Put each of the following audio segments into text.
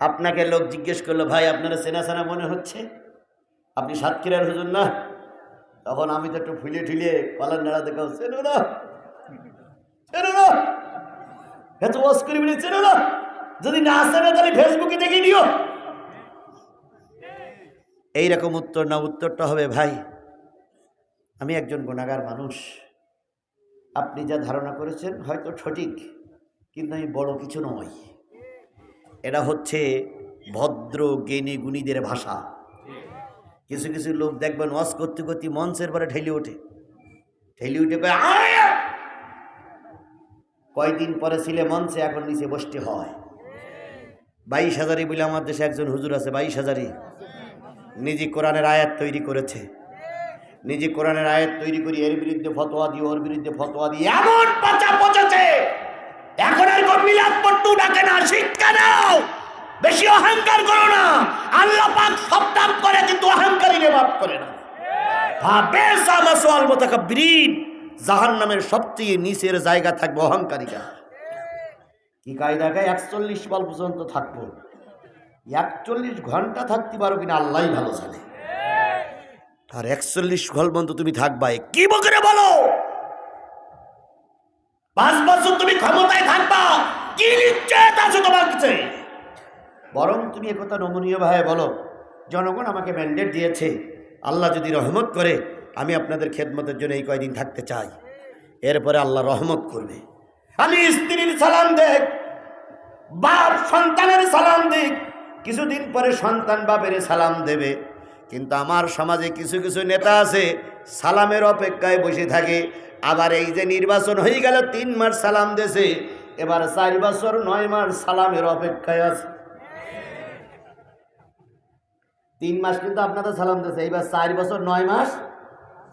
আপনাকে লোক জিজ্ঞেস করল, ভাই, আপনারা চেনা চেনা মনে হচ্ছে? আপনি সাতক্ষীরার হুজুর না? তখন আমি তো একটু ফুলে ঠুলে কলার নাড়া দেখাও চেনো না? চেনো না? এত ওয়াজ করি বলে, চেনো না? যদি না চেনে, তাহলে ফেসবুকে দেখে নিও। এইরকম উত্তর না, উত্তরটা হবে, ভাই, আমি একজন গুণাগার মানুষ। আপনি যা ধারণা করেছেন হয়তো সঠিক, কিন্তু আমি বড় কিছু নই এটা হচ্ছে ভদ্র, জ্ঞানী, গুণীদের ভাষা। কিছু কিছু লোক দেখবেন ওয়াজ করতে করতে মঞ্চের পরে ঠেলে ওঠে। ঠেলে উঠে! কয়দিন পরে ছিলে মঞ্চে এখন নিচে বসতে হয়। বাইশ হাজারি বলে আমার দেশে একজন হুজুর আছে, বাইশ হাজারি নিজে কোরআনের আয়াত তৈরি করেছে। নিজে কোরআনের আয়াত তৈরি করি, এর বিরুদ্ধে ফতোয়া দিয়ে ওর বিরুদ্ধে ফতোয়া দিয়ে এমন পাচা পচাছে! মিলাদ ডাকে না শিক্ষা নাও বেশি অহংকার করো না। আল্লাহ পাক সব দাম করে, কিন্তু অহংকারীকে মাফ করে না। সবচেয়ে নিচের জায়গা একচল্লিশ বল পর্যন্ত থাকব? একচল্লিশ ঘণ্টা থাকতে পারো ভালো একচল্লিশ তুমি থাকবা কি বকরে বলো? পাঁচ বছর তুমি ক্ষমতায় থাকবা, কি নিশ্চয়তা আছে তোমার কাছে? বরং তুমি একথা নমনীয় ভাবে বলো, জনগণ আমাকে ম্যান্ডেট দিয়েছে, আল্লাহ যদি রহমত করে, আমি আপনাদের খেদমতের জন্য এই কয়দিন থাকতে চাই। এরপরে আল্লাহ রহমত করবে। আমি স্ত্রীর সালাম দেখ, বাপ সন্তানের সালাম দিক কিছুদিন পরে সন্তান বাপের সালাম দেবে। কিন্তু আমার সমাজে কিছু কিছু নেতা আছে, সালামের অপেক্ষায় বসে থাকে আবার এই যে নির্বাচন হয়ে গেল, তিন মাস সালাম দেশে এবার চার বছর, নয় মাস সালামের অপেক্ষায় আছে। তিন মাস কিন্তু আপনাদের সালাম দিয়েছে। এইবার চার বছর, নয় মাস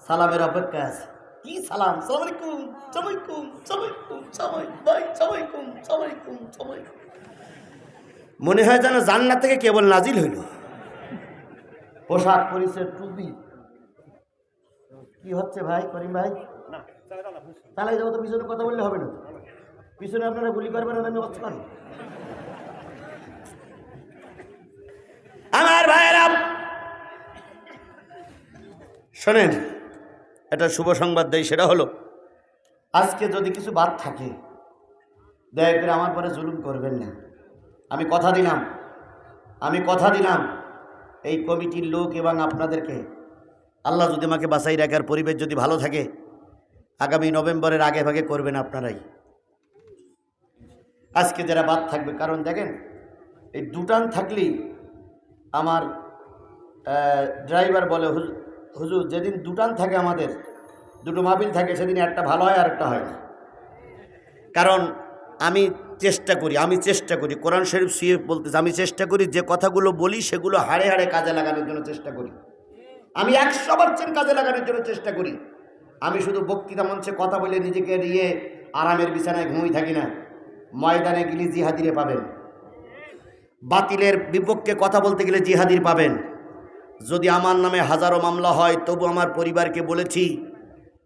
সালামের অপেক্ষায় আছে। কি সালাম? সালামাই ভাই মনে হয় যেন জান্নাত থেকে কেবল নাজিল হইল। পোশাক পরিচয় টুপি। কি হচ্ছে ভাই, করিম ভাই? চালাই যাব তো পিছনে কথা বললে হবে না পিছনে আপনারা গুলি করবেন আমি অস্ত্র আমার ভাইয়েরা, শোনেন, একটা শুভ সংবাদ দেয় সেটা হলো, আজকে যদি কিছু বাদ থাকে, দয়া করে আমার পরে জুলুম করবেন না। আমি কথা দিলাম, আমি কথা দিলাম, এই কমিটির লোক এবং আপনাদেরকে, আল্লাহ যদি আমাকে বাসাই রাখার পরিবেশ যদি ভালো থাকে আগামী নভেম্বরের আগে ভাগে করবেন আপনারাই। আজকে যারা বাদ থাকবে, কারণ দেখেন, এই দুটান থাকলেই আমার ড্রাইভার বলে "হুজুর- যেদিন দুটান থাকে আমাদের, দুটো মাহফিল থাকে, সেদিন একটা ভালো হয় আর একটা হয় না। কারণ আমি চেষ্টা করি, আমি চেষ্টা করি, কোরআন শরীফ সিএফ বলতেছে, আমি চেষ্টা করি, যে কথাগুলো বলি, সেগুলো হাড়ে হাড়ে কাজে লাগানোর জন্য চেষ্টা করি। আমি একশো পার্সেন্ট কাজে লাগানোর জন্য চেষ্টা করি। আমি শুধু বক্তৃতা মঞ্চে কথা বলে নিজেকে নিয়ে আরামের বিছানায় ঘুমিয়ে থাকি না। ময়দানে গেলে জিহাদিরে পাবেন। বাতিলের বিপক্ষে কথা বলতে গেলে জিহাদির পাবেন। যদি আমার নামে হাজারো মামলা হয়, তবু আমার পরিবারকে বলেছি,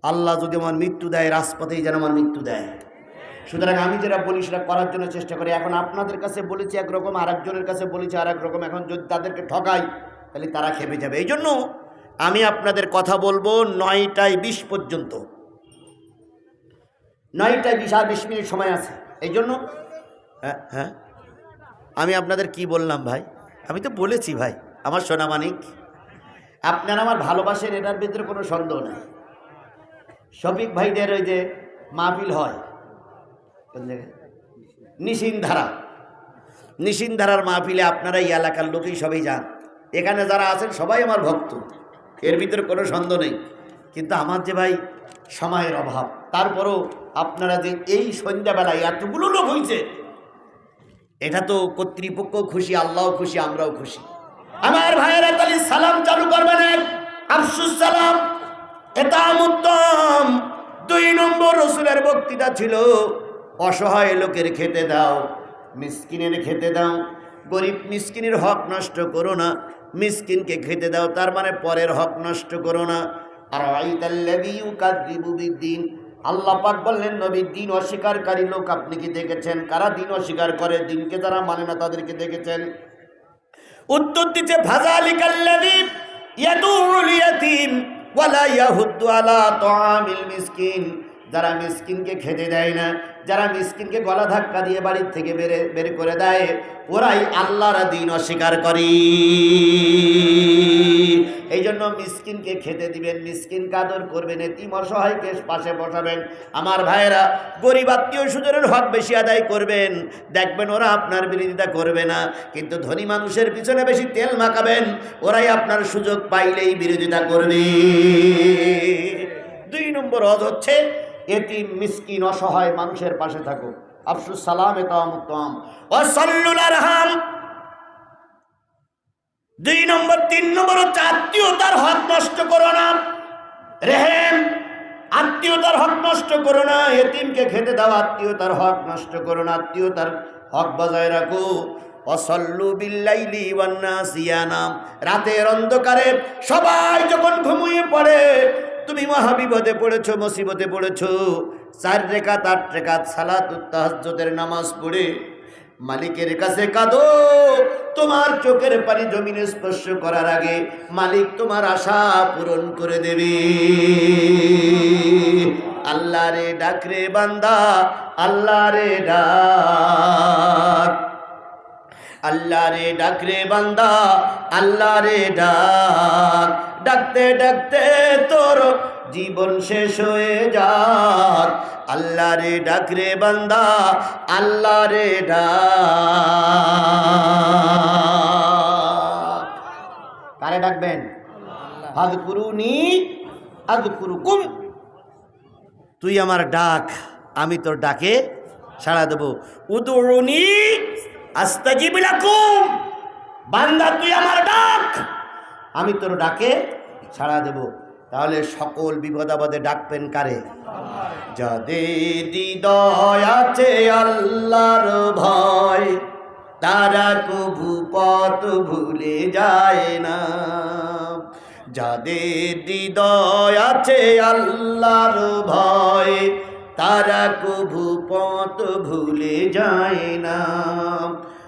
আল্লাহ যদি আমার মৃত্যু দেয়, রাজপথেই যেন আমার মৃত্যু দেয়। সুতরাং আমি যেটা বলি, সেটা করার জন্য চেষ্টা করি। এখন আপনাদের কাছে বলেছি একরকম আর একজনের কাছে বলেছি আর রকম। এখন যদি তাদেরকে ঠকাই, তাহলে তারা খেপে যাবে। এই জন্য আমি আপনাদের কথা বলব নয়টায় বিশ পর্যন্ত। নয়টায় বিশ আর বিশ মিনিট সময় আছে। এই জন্য হ্যাঁ হ্যাঁ। আমি আপনাদের কি বললাম ভাই? আমি তো বলেছি ভাই, আমার সোনা মানিক। আপনারা আমার ভালোবাসেন, এটার ভিতরে কোনো সন্দেহ নেই। শফিক ভাইদের ওই যে মাহফিল হয়, কোন জায়গায়? নিশিন ধারা নিশিন ধারার মাহফিলে আপনারা এই এলাকার লোকেই সবাই যান। এখানে যারা আছেন সবাই আমার ভক্ত। এর ভিতরে কোনো সন্দেহ নেই। কিন্তু আমার যে ভাই, সময়ের অভাব। তারপরও আপনারা যে এই সন্ধ্যাবেলায় এতগুলো লোক হয়েছে এটা তো কর্তৃপক্ষ খুশি আল্লাহ খুশি, আমরাও খুশি। আমার ভাইয়েরা তাহলে সালাম চালু করবেন এক। আফসুস সালাম। এটা উত্তম। দুই নম্বর রসুলের বক্তৃতা ছিল, অসহায় লোকের খেতে দাও, মিসকিনের খেতে দাও। গরিব মিসকিনের হক নষ্ট করো না। মিসকিনকে খেতে দাও, তার মানে পরের হক নষ্ট করো না। আর বিদ্দিন। আল্লাহ পাক বললেন, নবী, দিন অস্বীকারী লোক আপনি কি দেখেছেন? কারা দিন অস্বীকার করে? দিনকে যারা মানে না, তাদেরকে দেখেছেন? উত্তর দিচ্ছে ইয়াহুদ্দু আলা যারা মিসকিনকে খেতে দেয় না, যারা মিসকিনকে গলা ধাক্কা দিয়ে বাড়ির থেকে বেরে, বের করে দেয়, ওরাই আল্লাহর দিন অস্বীকার করি। এই জন্য মিসকিনকে খেতে দিবেন, মিসকিন কাদর করবেন, এতিম অসহায়কে পাশে বসাবেন। আমার ভাইয়েরা, গরিব আত্মীয় সুজনের হক বেশি আদায় করবেন। দেখবেন ওরা আপনার বিরোধিতা করবে না, কিন্তু ধনী মানুষের পিছনে বেশি তেল মাখাবেন, ওরাই আপনার সুযোগ পাইলেই বিরোধিতা করবে। দুই নম্বর হজ হচ্ছে এতিম, মিসকিন, অসহায় মানুষের পাশে থাকো আফসুস সালাম এতাম দুই নম্বর, তিন নম্বর হচ্ছে আত্মীয়তার হক নষ্ট করো না। রেহেম, আত্মীয়তার হক নষ্ট করো না। এতিমকে খেতে দাও, আত্মীয়তার হক নষ্ট করো না। আত্মীয়তার হক বজায় রাখো। অসল্লু বিল্লাইলি ওয়ান্নাসিয়ানাম রাতের অন্ধকারে সবাই যখন ঘুমিয়ে পড়ে তুমি মহাবিপদে পড়েছ, মুসিবতে পড়েছ। চার রেখাত, আট রেখাত সালাত, তাহাজ্জুদের নামাজ পড়ে মালিকের কাছে কাঁদো। তোমার চোখের পানি জমিনে স্পর্শ করার আগে মালিক তোমার আশা পূরণ করে দেবে। আল্লাহ রে ডাক রে বান্দা আল্লাহ রে ডাক। আল্লাহ রে ডাক রে বান্দা আল্লাহ রে ডাক। ডাকতে ডাকতে তোর জীবন শেষ হয়ে যাক। আল্লাহ রে ডাক রে বান্দা আল্লাহ রে ডাক। কারে ডাকবেন? হাদ কুরুনি আদ কুরুকুম তুই আমার ডাক, আমি তোর ডাকে সাড়া দেবো। উদুরুনি বান্দা, তুই আমার ডাক। আমি তোর ডাকে ছাড়া দেব। তাহলে সকল বিপদ আপদে ডাকবেন কারে? আছে আল্লাহর ভয়, তারা কবু পথ ভুলে যায় না। যাদের হৃদয় আছে আল্লাহর ভয়, তারা কবু পথ ভুলে যায় না।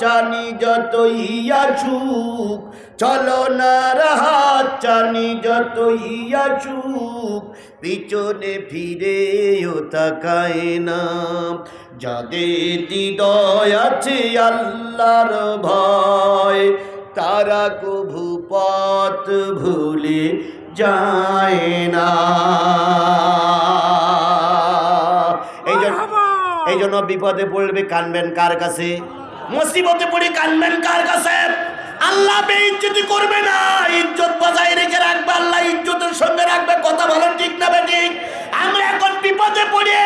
চানি যতই আছুক চলো না রাহাত চানি যতই আছুক পিছনে ফিরেও তাকায় না। যাদের হৃদয় আছে আল্লাহর ভয় তারা কভু পথ ভুলে যায় না। এই জন্য বিপদে পড়বে কানবেন কার কাছে? মুসিবতে পড়ে কানবেন কার কাছে? আল্লাহ বেইজ্জতি করবে না, ইজ্জত বজায় রেখে রাখবে, আল্লাহ ইজ্জতের সঙ্গে রাখবে, কথা বলেন ঠিক না বেঠিক? আমরা এখন বিপদে পড়ে,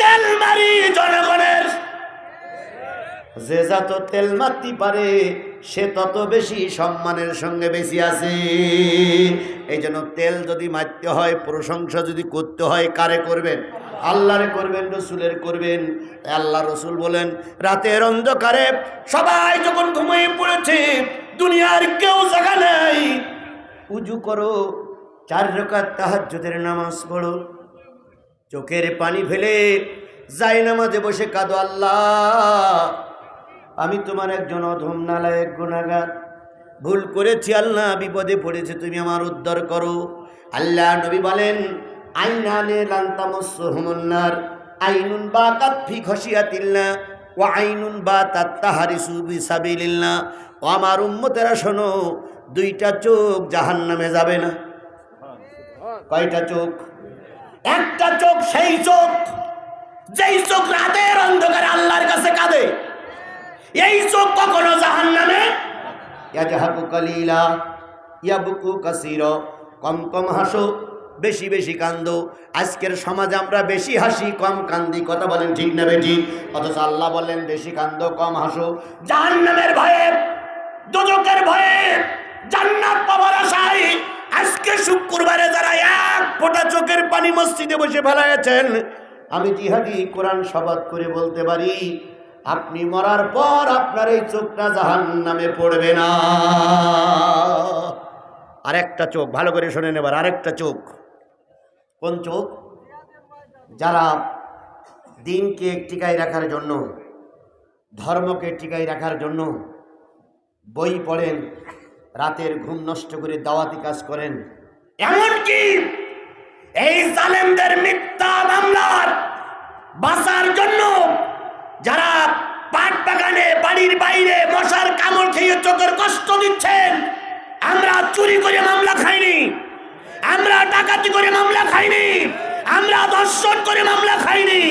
তেল মারি জনগণের। যে যত তেল মারতে পারে, সে তত বেশি সম্মানের সঙ্গে বেশি আছে। এই জন্য তেল যদি মারতে হয়, প্রশংসা যদি করতে হয়, কারে করবেন? আল্লাহরে করবেন, রসুলের করবেন। আল্লাহ রসুল বলেন, রাতের অন্ধকারে সবাই যখন ঘুমিয়ে পড়েছে, দুনিয়ার কেউ জায়গা নেই। উজু করো, চার রকাত তাহাজ্জুদের নামাজ পড়ো। চোখের পানি ফেলে যাই নামাজে বসে কাঁদো আল্লাহ। আমি তোমার একজন অধম নালায়ক গুণাগার ভুল করেছি আল্লাহ, বিপদে পড়েছে, তুমি আমার উদ্ধার করো। আল্লাহ নবী বলেন আইনানে আইনুন বা ও আইনুন বা ও আমার উম্মতেরা শোনো, দুইটা চোখ জাহান্নামে যাবে না। কয়টা চোখ? একটা চোখ সেই চোখ, যেই চোখ রাতের অন্ধকারে আল্লাহর কাছে কাঁদে। এই চোখ কখনো জাহান নামে ইয়াজাহাকু কালিলা, ইয়াবুকু কাসির, কম কম হাসো। বেশি বেশি কান্দ। আজকের সমাজে আমরা বেশি হাসি, কম কান্দি। কথা বলেন ঠিক না বেটি অথচ আল্লাহ বলেন বেশি কান্দ, কম হাসো। জাহান্নামের ভয়ে দুজকের ভয়ে, জান্নাত পাওয়ার আশায় আজকে শুক্রবারে যারা এক ফোঁটা চোখের পানি মসজিদে বসে ফেলাইছেন আমি জিহাদি কোরআন শপথ করে বলতে পারি, আপনি মরার পর আপনার এই চোখটা জাহান নামে পড়বে না। আরেকটা চোখ, ভালো করে শুনে নেবার আরেকটা চোখ। চোখ? যারা দিনকে টিকায় রাখার জন্য, ধর্মকে টিকায় রাখার জন্য বই পড়েন, রাতের ঘুম নষ্ট করে দাওয়াতি কাজ করেন, এমনকি এই জালেমদের মিথ্যা মামলার বাঁচার জন্য যারা পাট বাগানে, বাড়ির বাইরে মশার কামড় খেয়ে চোখের কষ্ট দিচ্ছেন, আমরা চুরি করে মামলা খাইনি। আমরা ডাকাতি করে মামলা খাইনি। আমরা দর্শন করে মামলা খাইনি।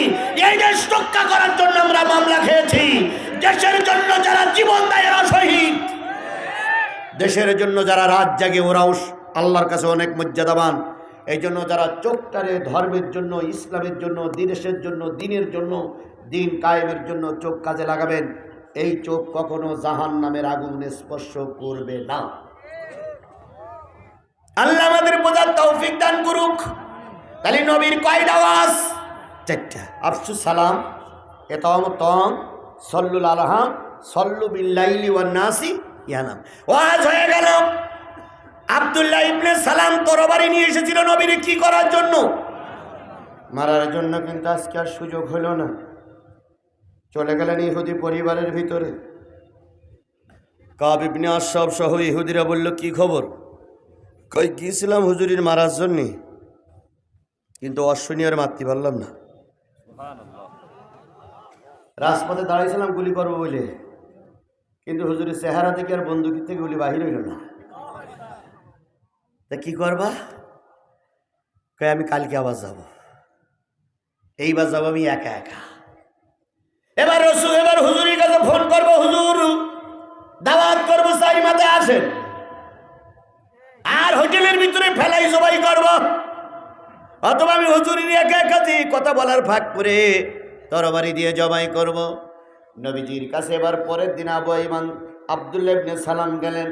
এই দেশ রক্ষা করার জন্য আমরা মামলা খেয়েছি। দেশের জন্য যারা জীবন দেয় এরা শহীদ। দেশের জন্য যারা রাত জাগে ওরাও আল্লাহর কাছে অনেক মর্যাদাবান। এই জন্য যারা চোখটারে ধর্মের জন্য, ইসলামের জন্য দিনেশের জন্য, দিনের জন্য, দিন কায়েমের জন্য চোখ কাজে লাগাবেন। এই চোখ কখনো জাহান নামের আগুনে স্পর্শ করবে না। আল্লাহ আমাদের বোঝার তৌফিক দান করুক। তাহলে নবীর কয়টা আওয়াজ চারটা। আফসু সালাম এতম তম সল্লুল আলহাম সল্লু বিল্লাইলি ওয়ান নাসি, ইয়ানাম। ওয়াজ হয়ে গেল। আব্দুল্লাহ ইবনে সালাম তরবারি নিয়ে এসেছিল নবীর কি করার জন্য? মারার জন্য কিন্তু আজকে আর সুযোগ হলো না। চলে গেলেন ইহুদি পরিবারের ভিতরে। কাব ইবনে আশরাফ সহ ইহুদিরা বলল, কি খবর? কই গিয়েছিলাম হুজুরির মারার জন্যে? কিন্তু অশ্বনী আর মারতে পারলাম না। রাজপথে দাঁড়িয়েছিলাম গুলি করব বলে। কিন্তু হুজুরের চেহারা থেকে আর বন্দুকের থেকে গুলি বাহির হইল না। তা কি করবা? কই আমি কালকে আবার যাব। এইবার যাব আমি একা একা। এবার রসু এবার হুজুরের কাছে ফোন করব, হুজুর, দাওয়াত করব, চাই মাথায় আসেন। আর হোটেলের ভিতরে ফেলাই সবাই করব। অথবা আমি হুজুরির একা একা যে কথা বলার ফাঁক করে তরবারি দিয়ে জবাই করব। নবীজির কাছে এবার পরের দিন আবু ইমান আবদুল্লাহ সালাম গেলেন।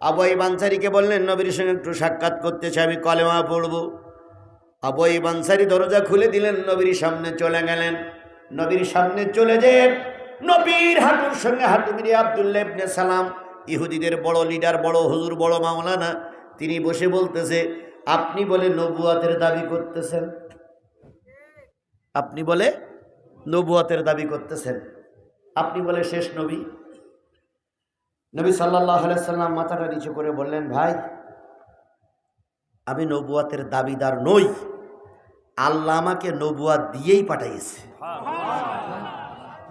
আবু বানসারিকে বললেন, নবীর সঙ্গে একটু সাক্ষাৎ করতে চাই, আমি কলেমা পড়ব। আবু বানসারি দরজা খুলে দিলেন, নবীর সামনে চলে গেলেন। নবীর সামনে চলে যে নবীর হাঁটুর সঙ্গে হাঁটু মিলিয়ে আবদুল্লাহ সালাম ইহুদিদের বড় লিডার বড় হুজুর বড় মাওলানা তিনি বসে বলতেছে আপনি বলে নবুয়াতের দাবি করতেছেন। আপনি বলে নবুয়াতের দাবি করতেছেন। আপনি বলে শেষ নবী। নবী সাল্লাহ সাল্লাম মাথাটা নিচু করে বললেন ভাই আমি নবুয়াতের দাবিদার নই। আল্লাহ আমাকে নবুয়াত দিয়েই পাঠাইছে।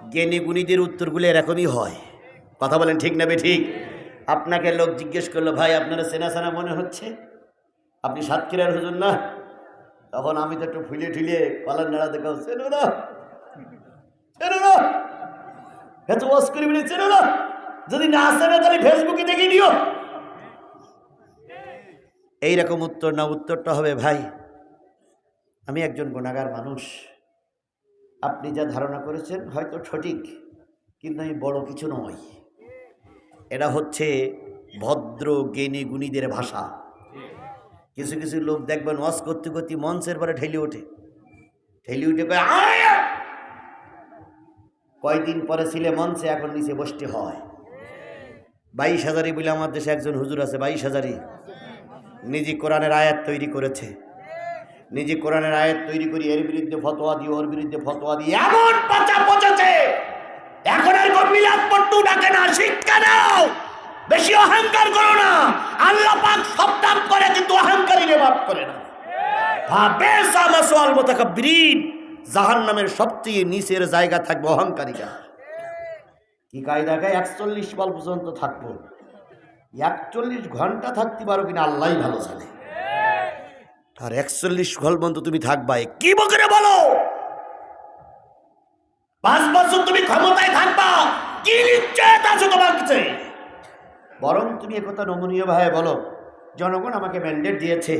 জ্ঞানী গুণীদের উত্তরগুলো এরকমই হয়। কথা বলেন, ঠিক নেবে ঠিক আপনাকে লোক জিজ্ঞেস করল, ভাই, আপনারা সেনা সেনা মনে হচ্ছে? আপনি সাতক্ষীরার হুজুর না? তখন আমি তো একটু ফুলে ঠুলে কলার নাড়া দেখাও চেনো না? চেনো না? এত ওয়াজ করি বলে চেনো না? যদি না চেনো, তাহলে ফেসবুকে দেখে দিও। এইরকম উত্তর না, উত্তরটা হবে, ভাই, আমি একজন গুণাগার মানুষ। আপনি যা ধারণা করেছেন হয়তো সঠিক, কিন্তু আমি বড় কিছু নই। এটা হচ্ছে ভদ্র জ্ঞানী গুণীদের ভাষা। কিছু কিছু লোক দেখবেন ওয়াজ করতে করতে মঞ্চের পরে ঠেলে ওঠে। ঠেলে উঠে কয়, কয়দিন পরে ছিলে মঞ্চে এখন নিচে বসতে হয়। বাইশ হাজারি বলে আমার দেশে একজন হুজুর আছে বাইশ হাজারি। নিজে কোরআনের আয়াত তৈরি করেছে। নিজে কোরআনের আয়াত তৈরি করি এর বিরুদ্ধে ফতোয়া দিয়ে ওর বিরুদ্ধে ফতোয়া দিয়ে এমন পচা পচেছে! মিলাদ পট্টু ডাকে না, শিক্ষা নাও। বেশি অহংকার করো না। আল্লাহ পাক সব দাম করে, কিন্তু অহংকারীরে মাফ করে না। ভাবে সামাসওয়াল সবচেয়ে নিচের জায়গা থাকবে অহংকারীরা। কি কায়দা গায়ে একচল্লিশ বল পর্যন্ত থাকব? একচল্লিশ ঘণ্টা থাকতে পারো কিনা আল্লাহ ভালো জানে। আর একচল্লিশ ঘল পর্যন্ত তুমি থাকবাই। কি বকরে বলো? পাঁচ বছর তুমি ক্ষমতায় থাকবা। কি নিশ্চয়তা আছে তোমার কাছে? বরং তুমি একথা নমনীয় ভাবে বলো জনগণ আমাকে ম্যান্ডেট দিয়েছে।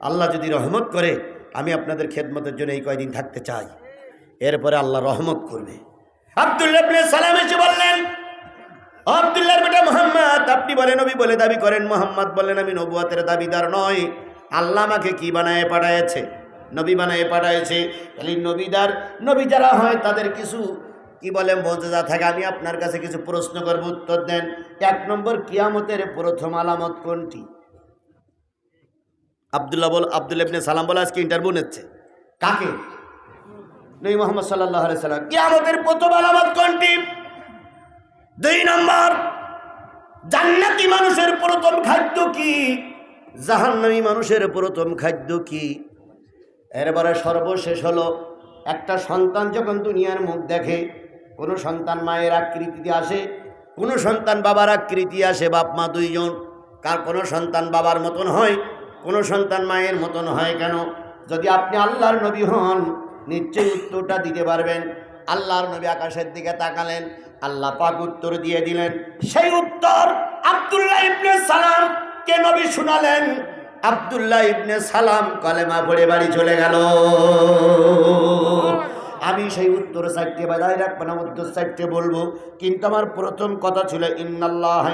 আল্লাহ যদি রহমত করে আমি আপনাদের খেদমতের জন্য এই কয়দিন থাকতে চাই। এরপরে আল্লাহ রহমত করবে। আব্দুল্লাহ ইবনে সালাম এসে বললেন আব্দুল্লাহর বেটা মোহাম্মদ আপনি বলে নবী বলে দাবি করেন মোহাম্মদ বলেন আমি নবুয়াতের দাবিদার নয়। আল্লাহ আমাকে কি বানায় পাঠায়েছে? নবী বানায় পাঠায়েছে খালি নবীদার, নবী যারা হয় তাদের কিছু, কি বলে মজা থাকে। আমি আপনার কাছে কিছু প্রশ্ন করব, উত্তর দেন। এক নম্বর, কিয়ামতের প্রথম আলামত কোনটি? আবদুল্লাহ বল আবদুল্লাহ ইবনে সালাম বলে আজকে ইন্টারভিউ নিচ্ছে। কাকে? নবী মোহাম্মদ সাল্লাহ সাল্লাম। কিয়ামতের প্রথম আলামত কোনটি? দুই নম্বর, জান্নাতি মানুষের প্রথম খাদ্য কি? জাহান্নামী মানুষের প্রথম খাদ্য কি? এরপরে সর্বশেষ হলো, একটা সন্তান যখন দুনিয়ার মুখ দেখে, কোনো সন্তান মায়ের আকৃতিতে আসে, কোনো সন্তান বাবার আকৃতি আসে, বাপ মা দুইজন, কার কোনো সন্তান বাবার মতন হয়, কোনো সন্তান মায়ের মতন হয় কেন? যদি আপনি আল্লাহর নবী হন, নিশ্চয়ই উত্তরটা দিতে পারবেন। আল্লাহর নবী আকাশের দিকে তাকালেন, আল্লাহ পাক উত্তর দিয়ে দিলেন, সেই উত্তর আব্দুল্লাহ ইবনে সালাম কে নবী শুনালেন? আব্দুল্লাহ ইবনে সালাম কলেমা পড়ে বাড়ি চলে গেল। আমি সেই উত্তর সাইডকে বাজায় রাখব না, উত্তর সাইডকে বলব। কিন্তু আমার প্রথম কথা ছিল, ইন্নাল্লাহ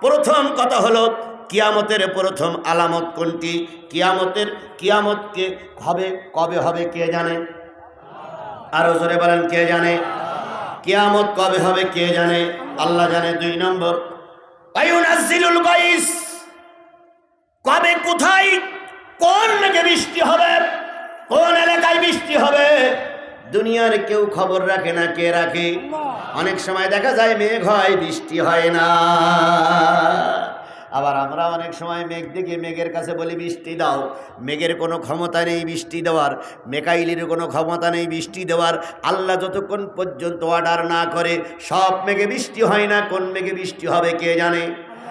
প্রথম কথা হলো, কিয়ামতের প্রথম আলামত কোনটি? কিয়ামতের, কিয়ামতকে হবে, কবে হবে কে জানে? আরও জোরে বলেন, কে জানে? কিয়ামত কবে হবে কে জানে? আল্লাহ জানে। দুই নম্বর আয়ুনাজ্জিলুল গাইস। কবে, কোথায়, কোন মেঘে বৃষ্টি হবে, কোন এলাকায় বৃষ্টি হবে, দুনিয়ার কেউ খবর রাখে না কে রাখে। অনেক সময় দেখা যায় মেঘ হয়, বৃষ্টি হয় না। আবার আমরা অনেক সময় মেঘ দেখে মেঘের কাছে বলি, বৃষ্টি দাও। মেঘের কোনো ক্ষমতা নেই বৃষ্টি দেওয়ার। মেকাইলের কোনো ক্ষমতা নেই বৃষ্টি দেওয়ার। আল্লাহ যতক্ষণ পর্যন্ত অর্ডার না করে, সব মেঘে বৃষ্টি হয় না, কোন মেঘে বৃষ্টি হবে কে জানে?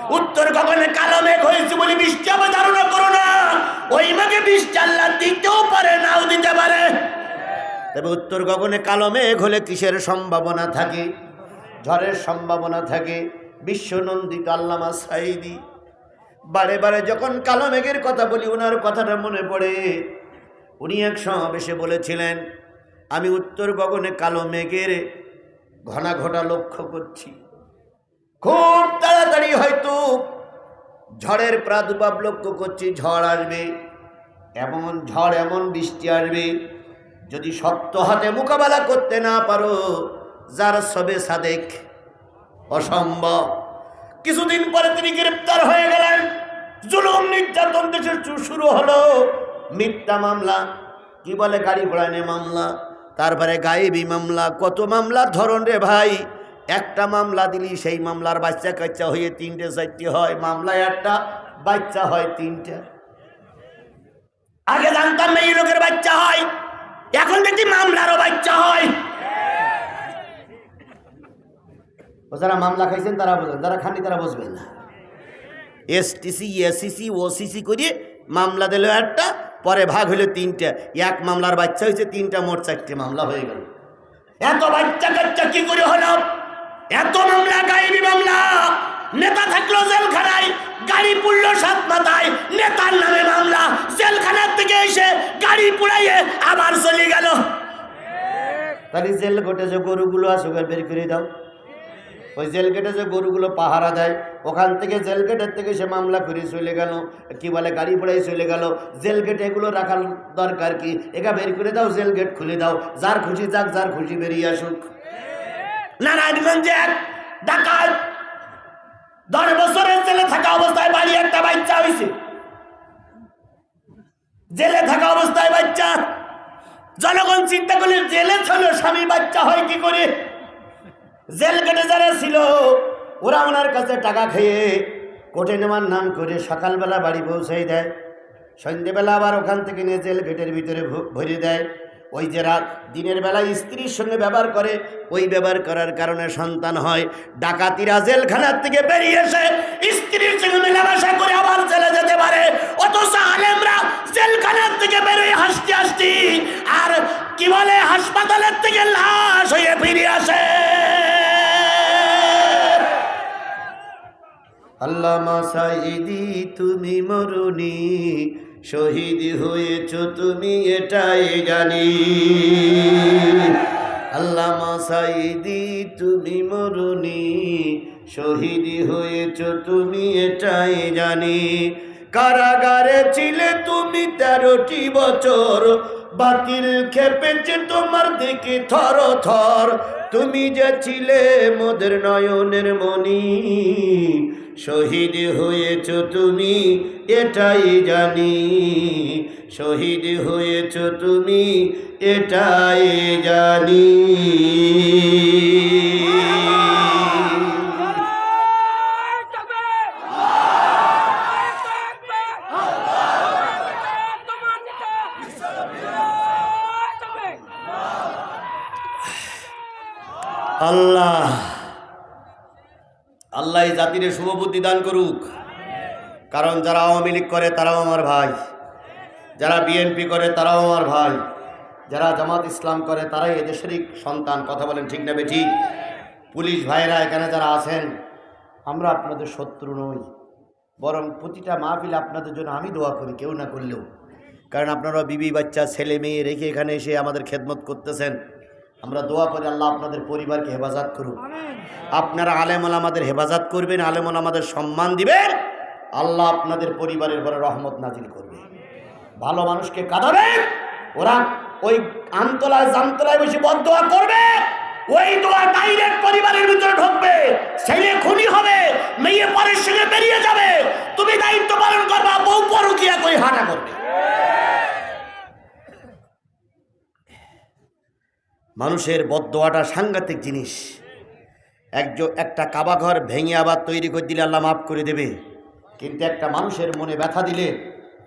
উত্তর গগনে কালো মেঘ হয়েছে বলে বৃষ্টি হবে ধারণা করো না। ওই মেঘে বৃষ্টি আল্লাহ দিতেও পারে, নাও দিতে পারে। তবে উত্তর গগনে কালো মেঘ হলে কিসের সম্ভাবনা থাকে? ঝড়ের সম্ভাবনা থাকে। বিশ্বনন্দিত আল্লামা সাইদি বারে বারে যখন কালো মেঘের কথা বলি ওনার কথাটা মনে পড়ে। উনি এক সমাবেশে বলেছিলেন, আমি উত্তর গগনে কালো মেঘের ঘনা ঘটা লক্ষ্য করছি। খুব তাড়াতাড়ি হয়তো ঝড়ের প্রাদুর্ভাব লক্ষ্য করছি, ঝড় আসবে। এমন ঝড়, এমন বৃষ্টি আসবে, যদি শক্ত হাতে মোকাবেলা করতে না পারো, যার সবে সাদেক অসম্ভব। কিছুদিন পরে তিনি গ্রেপ্তার হয়ে গেলেন। জুলুম নির্যাতন দেশের শুরু হলো। মিথ্যা মামলা, কি বলে গাড়ি ঘোড়া নিয়ে মামলা, তারপরে গায়েবী মামলা, কত মামলার ধরন রে ভাই। একটা মামলা দিলি, সেই মামলার বাচ্চা কাচ্চা হয়ে তিনটে, চারটে হয়, মামলায় একটা বাচ্চা হয় তিনটে। আগে জানতাম এই লোকের বাচ্চা হয়, এখন দেখি মামলারও বাচ্চা হয়। যারা মামলা খাইছেন, তারা বোঝেন, যারা খাননি, তারা বুঝবেন না। এসটিসি এসিসি ওসিসি করে মামলা দিল একটা, পরে ভাগ হলো তিনটা। এক মামলার বাচ্চা হয়েছে তিনটা মোট চারটে মামলা হয়ে গেল। এত বাচ্চা কাচ্চা কি করে হলো? এত মামলা, গায়েবি মামলা। নেতা থাকল জেলখানায়, গাড়ি পুড়লো সাত মাথায়। নেতার নামে মামলা, জেলখানার থেকে এসে গাড়ি পুড়াইয়ে আবার চলে গেল। তাহলে জেল ঘটে যে গরুগুলো আছে, ওগুলো বের করে দাও। ওই জেল গেটে যে গরুগুলো পাহারা দেয়, ওখান থেকে জেল গেটের থেকে সে মামলা করে চলে গেল। কি বলে, গাড়ি পড়াই চলে গেল। জেল গেটে এগুলো রাখার দরকার কি? একা বের করে দাও, জেল গেট খুলে দাও। যার খুশি যাক, যার খুশি বেরিয়ে আসুক। নারায়ণগঞ্জে এক ডাকাত। দশ বছরের জেলে থাকা অবস্থায় বাড়ি একটা বাচ্চা হয়েছে। জেলে থাকা অবস্থায় বাচ্চা। জনগণ চিন্তা করলে জেলে ছিল, স্বামী বাচ্চা হয় কি করে? জেল কেটে যারা ছিল, ওরা ওনার কাছে টাকা খেয়ে কোর্টে নেওয়ার নাম করে সকালবেলা বাড়ি পৌঁছাই দেয়। সন্ধ্যেবেলা আবার ওখান থেকে নিয়ে জেল গেটের ভিতরে ভরে দেয়। ওই যে রাত, দিনের বেলায় স্ত্রীর সঙ্গে ব্যবহার করে, ওই ব্যবহার করার কারণে সন্তান হয়। ডাকাতিরা জেলখানার থেকে বেরিয়ে এসে স্ত্রীর সঙ্গে মেলামেশা করে আবার চলে যেতে পারে। অথচ আলেমরা জেলখানার থেকে বেরোয় হাসতে হাসতে, আর কি বলে, হাসপাতালের থেকে লাশ হয়ে ফিরে আসে। আল্লামা সাইদি তুমি মরুনি শহীদ হয়েছ তুমি, এটাই জানি। আল্লামা সাইদি তুমি মরুনি শহীদ হয়েছ তুমি, এটাই জানি। কারাগারে ছিলে তুমি তেরোটি বছর। বাতিল খেপেছে তোমার দিকে থর থর। তুমি যে ছিলে মোদের নয়নের মনি শহীদ হয়েছ তুমি এটাই জানি। শহীদ হয়েছ তুমি এটাই জানি। আল্লাহ। আল্লাহ জাতির শুভবুদ্ধি দান করুক। কারণ যারা আওয়ামী লীগ করে, তারাও আমার ভাই। যারা বিএনপি করে, তারাও আমার ভাই। যারা জামাত ইসলাম করে, তারাই এদেশেরই সন্তান। কথা বলেন ঠিক না বেঠি? পুলিশ ভাইরা এখানে যারা আছেন, আমরা আপনাদের শত্রু নই। বরং প্রতিটা মাহফিল আপনাদের জন্য আমি দোয়া করি, কেউ না করলেও। কারণ আপনারা বিবি বাচ্চা, ছেলে, মেয়ে রেখে এখানে এসে আমাদের খেদমত করতেছেন। আমরা দোয়া করি আল্লাহ আপনাদের পরিবারকে হেফাজত করুক। আপনারা আলেমল আমাদের হেফাজত করবেন আলেমল আমাদের সম্মান দিবেন। আল্লাহ আপনাদের পরিবারের পরে রহমত নাজিল করবে। ভালো মানুষকে কাঁদাবেন ওরা ওই আমতলায় জামতলায় বসে বদোয়া করবে ওই দোয়া ডাইরেক্ট পরিবারের ভিতরে ঢুকবে। ছেলে খুনি হবে মেয়ে পরের সঙ্গে বেরিয়ে যাবে। তুমি দায়িত্ব পালন করবা বউ পরকিয়া করে হাঁটা করবে। মানুষের বদোয়াটা সাংঘাতিক জিনিস। একজন একটা কাবা ঘর ভেঙে আবার তৈরি করে দিলে আল্লাহ মাফ করে দেবে। কিন্তু একটা মানুষের মনে ব্যথা দিলে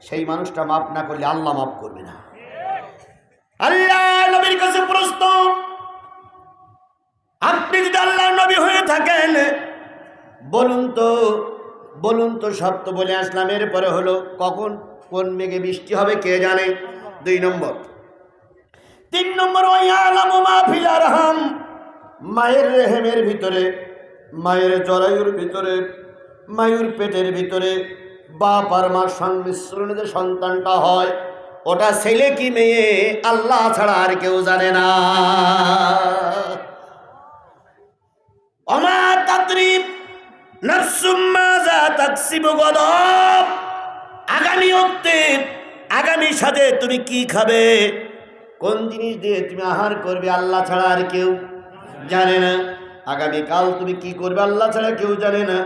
সেই মানুষটা মাফ না করলে আল্লাহ মাফ করবে না। আল্লাহ নবীর কাছে প্রশ্ন, আপনি যদি আল্লাহ নবী হয়ে থাকেন, বলুন তো বলুন তো সত্য বলে আসলাম। এরপরে হলো কখন, কোন মেঘে বৃষ্টি হবে কে জানে? দুই নম্বর। তিন নম্বর আরহাম। মায়ের রেহেমের ভিতরে, মায়ের জরায়ুর ভিতরে, মায়ুর পেটের ভিতরে বাপ আর মার সংমিশ্রণে যে সন্তানটা হয়, ওটা ছেলে কি মেয়ে আল্লাহ ছাড়া আর কেউ জানে না। আগামী অতীত আগামী সাথে তুমি কি খাবে? কোন জিনিস দিয়ে তুমি আহার করবে আল্লাহ ছাড়া আর কেউ জানে না। আগামীকাল তুমি কি করবে আল্লাহ ছাড়া কেউ জানে না।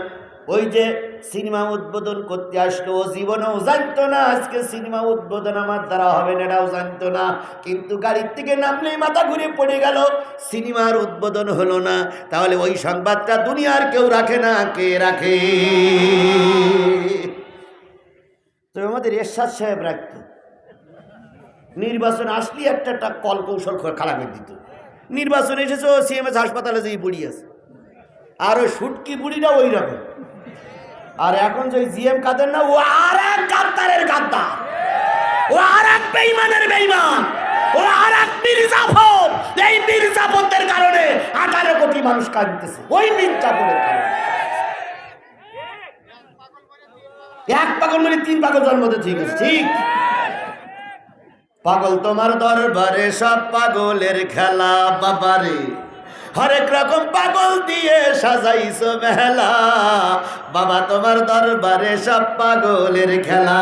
ওই যে সিনেমা উদ্বোধন করতে আসলো, ও জীবনেও জানতো না আজকে সিনেমা উদ্বোধন আমার দ্বারা হবে না, এটাও জানতো না। কিন্তু গাড়ির থেকে নামলেই মাথা ঘুরে পড়ে গেল, সিনেমার উদ্বোধন হলো না। তাহলে ওই সংবাদটা দুনিয়ার কেউ রাখে না, কে রাখে? তো আমাদের এরশাদ সাহেব রাখতো। নির্বাচন আসলে একটা একটা কল কৌশল খারাপ করে দিত। নির্বাচন এসেছে, ও সিএমএস হাসপাতালে যেই বুড়ি আছে। আর ওই সুটকি বুড়িটা ওই রকম। আর এখন যে জিএম কাদের না, ও আর এক গাদ্দারের গাদ্দার। ও আর এক বেইমানের বেইমান। ও আর এক মির্জাফর এই মির্জাফরদের কারণে আঠারো কোটি মানুষ কাঁদতেছে। ওই মির্জাফরের কারণে। এক পাগল মানে তিন পাগল জন্মতে ঠিক আছে ঠিক। পাগল তোমার দরবারে সব পাগলের খেলা, বাবারে। হরেক রকম পাগল দিয়ে সাজাইছো মেলা, বাবা তোমার দরবারে সব পাগলের খেলা।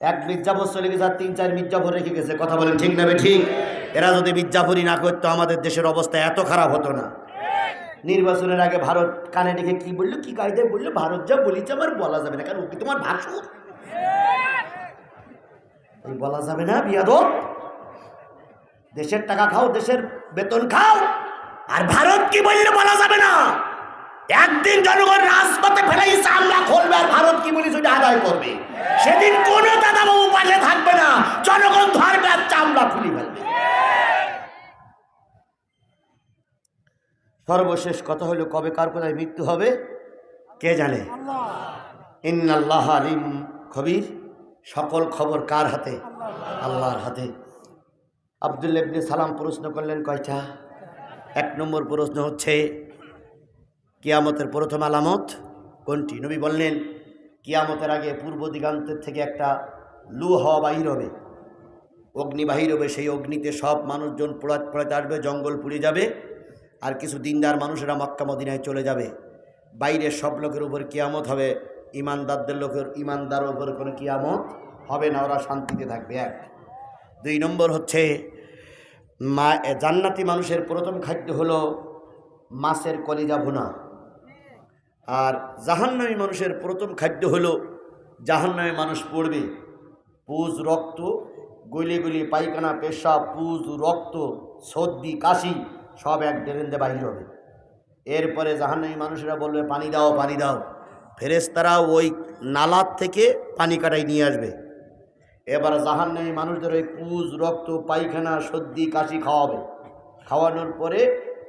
এক মির্জাফর চলে গেছে আর তিন, চার মির্জাফর রেখে গেছে, কথা বলেন ঠিক নেবে ঠিক? এরা যদি মির্জাফরি না করতো, আমাদের দেশের অবস্থা এত খারাপ হতো না। নির্বাচনের আগে ভারত কানে ডেকে কি বলল, কি কায়দায় বলল, ভারত যা বলিছে আমার বলা যাবে না, কারণ কি তোমার ভাসুর? এই বলা যাবে না বিয়াদব। দেশের টাকা খাও দেশের বেতন খাও আর ভারত কি বললে বলা যাবে না। একদিন জনগণ রাজপথে ফেলাই চামড়া খুলবে আর ভারত কি বলি সেটা আদায় করবে। সেদিন কোনো দাদাবাবু পাশে থাকবে না জনগণ ধরবে আর চামড়া খুলি ফেলবে। সর্বশেষ কথা হলো কবে কার কোথায় মৃত্যু হবে কে জানে? ইন্নাল্লাহ আলিম খবির। সকল খবর কার হাতে? আল্লাহর হাতে। আবদুল্লা ইবনে সালাম প্রশ্ন করলেন কয়টা এক নম্বর প্রশ্ন হচ্ছে, কিয়ামতের প্রথম আলামত কোনটি? নবী বললেন, কিয়ামতের আগে পূর্ব দিগান্তের থেকে একটা লু হওয়া বাহির হবে। অগ্নি বাহির হবে, সেই অগ্নিতে সব মানুষজন পোড়া, পোড়াতে আসবে, জঙ্গল পুড়ে যাবে, আর কিছু দিনদার মানুষেরা মক্কা মদিনায় চলে যাবে। বাইরের সব লোকের উপর কিয়ামত হবে ইমানদারদের লোকের ইমানদার উপর কোনো কিয়ামত হবে না, ওরা শান্তিতে থাকবে। এক। দুই নম্বর হচ্ছে, মা জান্নাতি মানুষের প্রথম খাদ্য হলো মাছের কলিজা ভুনা। আর জাহান্নামী মানুষের প্রথম খাদ্য হলো, জাহান্নামী মানুষ পড়বে। পুজ, রক্ত, গলি গলি, পায়খানা, পেশা, পুজ, রক্ত, সর্দি, কাশি, সব এক ডেরেন্দে বাহির হবে। এরপরে জাহান্নামী মানুষেরা বলবে, পানি দাও পানি দাও। ফেরেস্তারা ওই নালার থেকে পানি কাটাই নিয়ে আসবে। এবার জাহান জাহান্নামী মানুষদের ওই পুজ, রক্ত, পায়খানা, সর্দি, কাশি খাওয়াবে। খাওয়ানোর পরে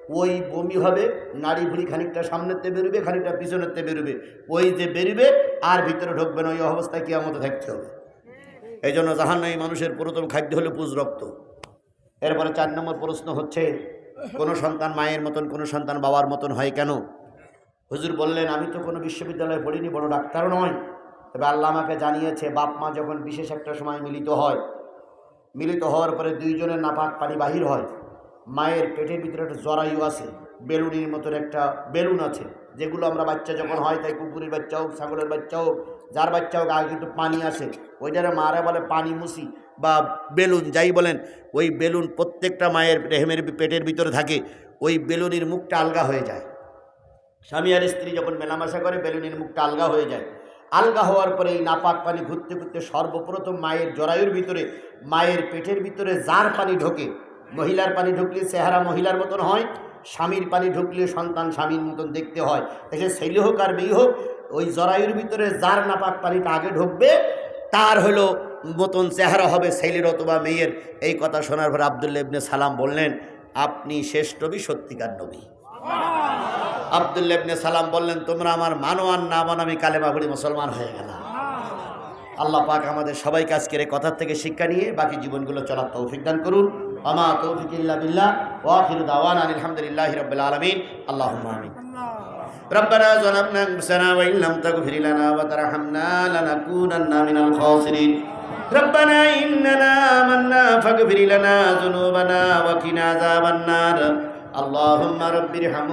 ওই বমি হবে, নাড়ি ভুড়ি খানিকটা সামনেতে বেরোবে, খানিকটা পিছনেতে বেরোবে। ওই যে বেরোবে, আর ভিতরে ঢুকবে না, ওই অবস্থায় কি আমাদের থাকতে হবে। এই জন্য জাহান্নামী মানুষের প্রথম খাদ্য হলো পুজ, রক্ত। এরপরে চার নম্বর প্রশ্ন হচ্ছে, কোনো সন্তান মায়ের মতন, কোনো সন্তান বাবার মতন হয় কেন? হুজুর বললেন, আমি তো কোনো বিশ্ববিদ্যালয়ে পড়িনি, বড় ডাক্তারও নয়। তবে আল্লাহ আমাকে জানিয়েছে, বাপ মা যখন বিশেষ একটা সময় মিলিত হয়, মিলিত হওয়ার পরে দুইজনের নাপাক পানি বাহির হয়। মায়ের পেটের ভিতরে একটা জরায়ু আছে, বেলুনির মতন একটা বেলুন আছে, যেগুলো আমরা বাচ্চা যখন হয়, তাই কুকুরের বাচ্চা হোক, ছাগলের বাচ্চা হোক, যার বাচ্চা হোক, আগে কিন্তু পানি আসে ওই ওইটারে মারা বলে পানি মুসি বা বেলুন, যাই বলেন, ওই বেলুন প্রত্যেকটা মায়ের রেহেমের পেটের ভিতরে থাকে, ওই বেলুনির মুখটা আলগা হয়ে যায়। স্বামী আর স্ত্রী যখন মেলামেশা করে, বেলুনের মুখটা আলগা হয়ে যায়। আলগা হওয়ার পরে এই নাপাক পানি ঘুরতে ঘুরতে সর্বপ্রথম মায়ের জরায়ুর ভিতরে, মায়ের পেটের ভিতরে যার পানি ঢোকে, মহিলার পানি ঢুকলে চেহারা মহিলার মতন হয়, স্বামীর পানি ঢুকলে সন্তান স্বামীর মতন দেখতে হয়। সে ছেলে হোক আর মেয়ে হোক, ওই জরায়ুর ভিতরে যার নাপাক পানিটা আগে ঢুকবে, তার হলো মতন চেহারা হবে ছেলের অথবা মেয়ের। এই কথা শোনার পর আবদুল্লা ইবনে সালাম বললেন, আপনি শেষ নবী, সত্যিকার নবী। আবদুল্লা ইবনে সালাম বললেন তোমরা আমার মানো আর না মানো আমি কালেমা পড়ি মুসলমান হয়ে গেলাম আল্লাহ পাক আমাদের সবাইকে আজকের এই কথার থেকে শিক্ষা নিয়ে বাকি জীবনগুলো চলার তৌফিক দান করুন আমা তৌফিক ইল্লা বিল্লাহ ওয়াখির দাওয়ান আলহামদুলিল্লাহি রাব্বিল আলামিন আল্লাহুম্মা আমিন ربنا ظلمنا انفسنا وان لم تغفر لنا وترحمنا لنكونن من الخاسرين ربنا اننا آمنا فاغفر لنا ذنوبنا وقنا عذاب النار اللهم رب ارحمهم